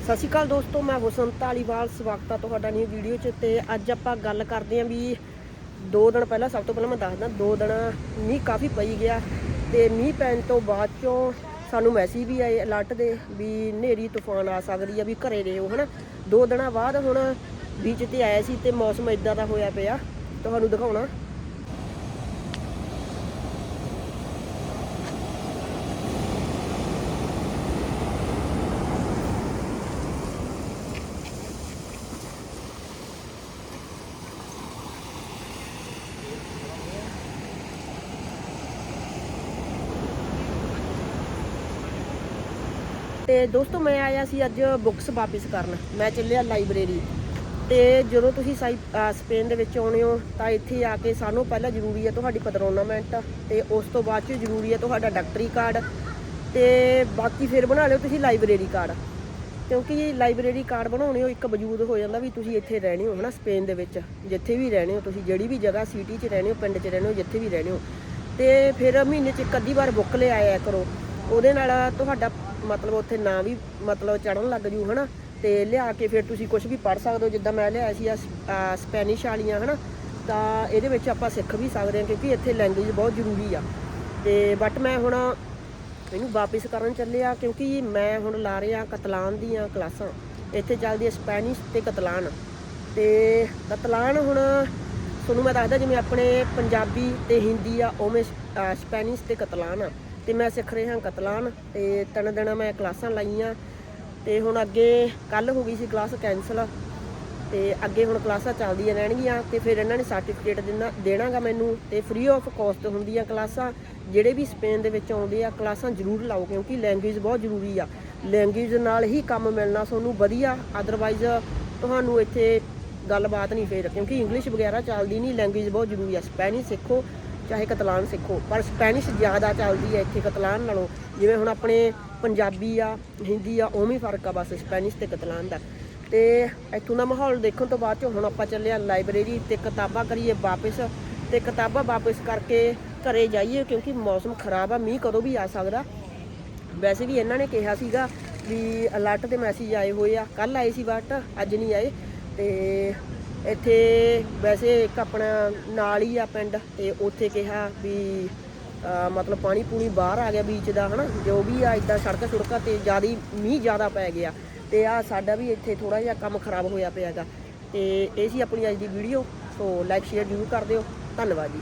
ਸਤਿ ਸ਼੍ਰੀ ਅਕਾਲ ਦੋਸਤੋ, ਮੈਂ ਹੁਸਨ ਧਾਲੀਵਾਲ ਸਵਾਗਤ ਆ ਤੁਹਾਡਾ ਨਿਊ ਵੀਡੀਓ 'ਚ ਤੇ ਅੱਜ ਆਪਾਂ ਗੱਲ ਕਰਦੇ ਆਂ ਵੀ ਦੋ ਦਿਨ ਪਹਿਲਾਂ, ਸਭ ਤੋਂ ਪਹਿਲਾਂ ਮੈਂ ਦੱਸਦਾ, ਦੋ ਦਿਨ ਮੀਂਹ ਕਾਫੀ ਪਈ ਗਿਆ ਤੇ ਮੀਂਹ ਪੈਣ ਤੋਂ ਬਾਅਦ ਚੋਂ ਸਾਨੂੰ ਮੈਸੇਜ ਵੀ ਆਏ ਅਲਰਟ ਦੇ ਵੀ ਹਨੇਰੀ, ਤੂਫਾਨ ਆ ਸਕਦੀ ਆ, ਵੀ ਘਰੇ ਰਹੋ ਹਨਾ? ਦੋ ਦਿਨਾਂ ਬਾਅਦ ਹੁਣ ਬੀਚ ਤੇ ਆਇਆ ਸੀ ਤੇ ਮੌਸਮ ਇਦਾਂ ਦਾ ਹੋਇਆ ਪਿਆ। ਤੁਹਾਨੂੰ ਦਿਖਾਉਣਾ। ਤੇ ਦੋਸਤੋ ਮੈਂ ਆਇਆ ਸੀ ਅੱਜ ਬੁੱਕਸ ਵਾਪਿਸ ਕਰਨ। ਮੈਂ ਚੱਲਿਆ ਲਾਇਬ੍ਰੇਰੀ। ਤੇ ਜਦੋਂ ਤੁਸੀਂ ਸਾਈ ਸਪੇਨ ਦੇ ਵਿੱਚ ਆਉਣੇ ਹੋ, ਤਾਂ ਇੱਥੇ ਆ ਕੇ ਸਾਨੂੰ ਪਹਿਲਾਂ ਜ਼ਰੂਰੀ ਹੈ ਤੁਹਾਡੀ ਪਤਰੋਨਾਮੈਂਟ ਤੇ ਉਸ ਤੋਂ ਬਾਅਦ ਚ ਜ਼ਰੂਰੀ ਹੈ ਤੁਹਾਡਾ ਡਾਕਟਰੀ ਕਾਰਡ। ਤੇ ਬਾਕੀ ਫਿਰ ਬਣਾ ਲਿਓ ਤੁਸੀਂ ਲਾਇਬ੍ਰੇਰੀ ਕਾਰਡ। ਕਿਉਂਕਿ ਲਾਇਬ੍ਰੇਰੀ ਕਾਰਡ ਬਣਾਉਣੇ ਹੋ, ਇੱਕ ਵਜੂਦ ਹੋ ਜਾਂਦਾ ਵੀ ਤੁਸੀਂ ਇੱਥੇ ਰਹਿਣੇ ਹੋ, ਹਨਾ, ਸਪੇਨ ਦੇ ਵਿੱਚ। ਜਿੱਥੇ ਵੀ ਰਹਿਣੇ ਹੋ, ਤੁਸੀਂ ਜਿਹੜੀ ਵੀ ਜਗ੍ਹਾ ਸਿਟੀ 'ਚ ਰਹਿਣੇ ਹੋ, ਪਿੰਡ 'ਚ ਰਹਿਣੇ ਹੋ, ਜਿੱਥੇ ਵੀ ਰਹਿਣੇ ਹੋ। ਤੇ ਫਿਰ ਮਹੀਨੇ 'ਚ ਇੱਕ ਅੱਧੀ ਵਾਰ ਬੁੱਕ ਲੈ ਆਇਆ ਕਰੋ। ਉਹਦੇ ਨਾਲ ਤੁਹਾਡਾ ਮਤਲਬ ਉੱਥੇ ਨਾ ਵੀ ਮਤਲਬ ਚੜਨ ਲੱਗ ਜੂ, ਹਨਾ? ਤੇ ਲਿਆ ਕੇ ਫਿਰ ਤੁਸੀਂ ਕੁਝ ਵੀ ਪੜ ਸਕਦੇ ਹੋ। ਜਿੱਦਾਂ ਮੈਂ ਲਿਆਇਆ ਸੀ ਆ ਸਪੈਨਿਸ਼ ਵਾਲੀਆਂ, ਹਨਾ? ਤਾਂ ਇਹਦੇ ਵਿੱਚ ਆਪਾਂ ਸਿੱਖ ਵੀ ਸਕਦੇ ਹਾਂ ਕਿਉਂਕਿ ਇੱਥੇ ਲੈਂਗੁਏਜ ਬਹੁਤ ਜ਼ਰੂਰੀ ਆ। ਤੇ ਬਟ ਮੈਂ ਹੁਣ ਇਹਨੂੰ ਵਾਪਿਸ ਕਰਨ ਚੱਲਿਆ ਕਿਉਂਕਿ ਮੈਂ ਹੁਣ ਲਾ ਰਿਹਾ ਕਤਲਾਨ ਦੀਆਂ ਕਲਾਸਾਂ। ਇੱਥੇ ਚੱਲਦੀ ਹੈ ਸਪੈਨਿਸ਼ ਤੇ ਕਤਲਾਨ। ਤੇ ਕਤਲਾਨ ਹੁਣ ਤੁਹਾਨੂੰ ਮੈਂ ਦੱਸਦਾ ਜਿਵੇਂ ਆਪਣੇ ਪੰਜਾਬੀ ਤੇ ਹਿੰਦੀ ਆ, ਉਵੇਂ ਸ- ਸਪੈਨਿਸ਼ ਤੇ ਕਤਲਾਨ ਆ। ਤੇ ਮੈਂ ਸਿੱਖ ਰਿਹਾ ਕਤਲਾਨ ਤੇ ਤਿੰਨ ਦਿਨ ਮੈਂ ਕਲਾਸਾਂ ਲਾਈਆਂ ਤੇ ਹੁਣ ਅੱਗੇ ਕੱਲ ਹੋ ਗਈ ਸੀ ਕਲਾਸ ਕੈਨਸਲ ਤੇ ਅੱਗੇ ਹੁਣ ਕਲਾਸਾਂ ਚੱਲਦੀਆਂ ਰਹਿਣਗੀਆਂ ਤੇ ਫਿਰ ਇਹਨਾਂ ਨੇ ਸਰਟੀਫਿਕੇਟ ਦੇਣਾ ਦੇਣਾਗਾ ਮੈਨੂੰ ਤੇ ਫ੍ਰੀ ਆਫ ਕਾਸਟ ਹੁੰਦੀਆਂ ਕਲਾਸਾਂ, ਜਿਹੜੇ ਵੀ ਸਪੇਨ ਦੇ ਵਿੱਚ ਆਉਂਦੇ ਆ, ਕਲਾਸਾਂ ਜ਼ਰੂਰ ਲਾਓ ਕਿਉਂਕਿ ਲੈਂਗੁਏਜ ਬਹੁਤ ਜ਼ਰੂਰੀ ਆ। ਲੈਂਗੁਏਜ ਨਾਲ ਹੀ ਕੰਮ ਮਿਲਣਾ ਤੁਹਾਨੂੰ ਵਧੀਆ ਅਦਰਵਾਈਜ਼ ਤੁਹਾਨੂੰ ਇੱਥੇ ਗੱਲਬਾਤ ਨਹੀਂ ਫੇਰ, ਕਿਉਂਕਿ ਇੰਗਲਿਸ਼ ਵਗੈਰਾ ਚੱਲਦੀ ਨਹੀਂ ਲੈਂਗੁਏਜ ਬਹੁਤ ਜ਼ਰੂਰੀ ਆ। ਸਪੈਨਿਸ਼ ਸਿੱਖੋ ਚਾਹੇ ਕਤਲਾਨ ਸਿੱਖੋ, ਪਰ ਸਪੈਨਿਸ਼ ਜ਼ਿਆਦਾ ਚੱਲਦੀ ਹੈ ਇੱਥੇ ਕਤਲਾਨ ਨਾਲੋਂ। ਜਿਵੇਂ ਹੁਣ ਆਪਣੇ ਪੰਜਾਬੀ ਆ, ਹਿੰਦੀ ਆ, ਉਵੇਂ ਫ਼ਰਕ ਆ ਬਸ ਸਪੈਨਿਸ਼ ਤੇ ਕਤਲਾਨ ਦਾ। ਤੇ ਇੱਥੋਂ ਦਾ ਮਾਹੌਲ ਦੇਖਣ ਤੋਂ ਬਾਅਦ ਚ ਹੁਣ ਆਪਾਂ ਚੱਲੇ ਆ ਲਾਇਬ੍ਰੇਰੀ ਤੇ ਕਿਤਾਬਾਂ ਕਰੀਏ ਵਾਪਿਸ। ਤੇ ਕਿਤਾਬਾਂ ਵਾਪਿਸ ਕਰਕੇ ਘਰੇ ਜਾਈਏ ਕਿਉਂਕਿ ਮੌਸਮ ਖਰਾਬ ਆ, ਮੀਂਹ ਕਦੋਂ ਵੀ ਆ ਸਕਦਾ। ਵੈਸੇ ਵੀ ਇਹਨਾਂ ਨੇ ਕਿਹਾ ਸੀਗਾ ਵੀ ਅਲਰਟ ਦੇ ਮੈਸੇਜ ਆਏ ਹੋਏ ਆ। ਕੱਲ ਆਏ ਸੀ ਬਟ ਅੱਜ ਨਹੀਂ ਆਏ। ਤੇ ਇੱਥੇ ਵੈਸੇ ਇੱਕ ਆਪਣਾ ਨਾਲ ਹੀ ਆ ਪਿੰਡ ਤੇ ਉੱਥੇ ਕਿਹਾ ਵੀ ਮਤਲਬ ਪਾਣੀ ਪੂਣੀ ਬਾਹਰ ਆ ਗਿਆ ਬੀਚ ਦਾ, ਹਨਾ? ਜੋ ਵੀ ਆ ਇਦਾਂ ਸੜਕਾਂ ਸੁੜਕਾਂ ਤੇ ਜ਼ਿਆਦਾ ਮੀਂਹ ਜ਼ਿਆਦਾ ਪੈ ਗਿਆ। ਤੇ ਆ ਸਾਡਾ ਵੀ ਇੱਥੇ ਥੋੜਾ ਜਿਹਾ ਕੰਮ ਖਰਾਬ ਹੋਇਆ ਪਿਆਗਾ ਤੇ ਇਹ ਸੀ ਆਪਣੀ ਅੱਜ ਦੀ ਵੀਡੀਓ ਸੋ ਲਾਈਕ ਸ਼ੇਅਰ ਜ਼ਰੂਰ ਕਰ ਦਿਓ। ਧੰਨਵਾਦ ਜੀ।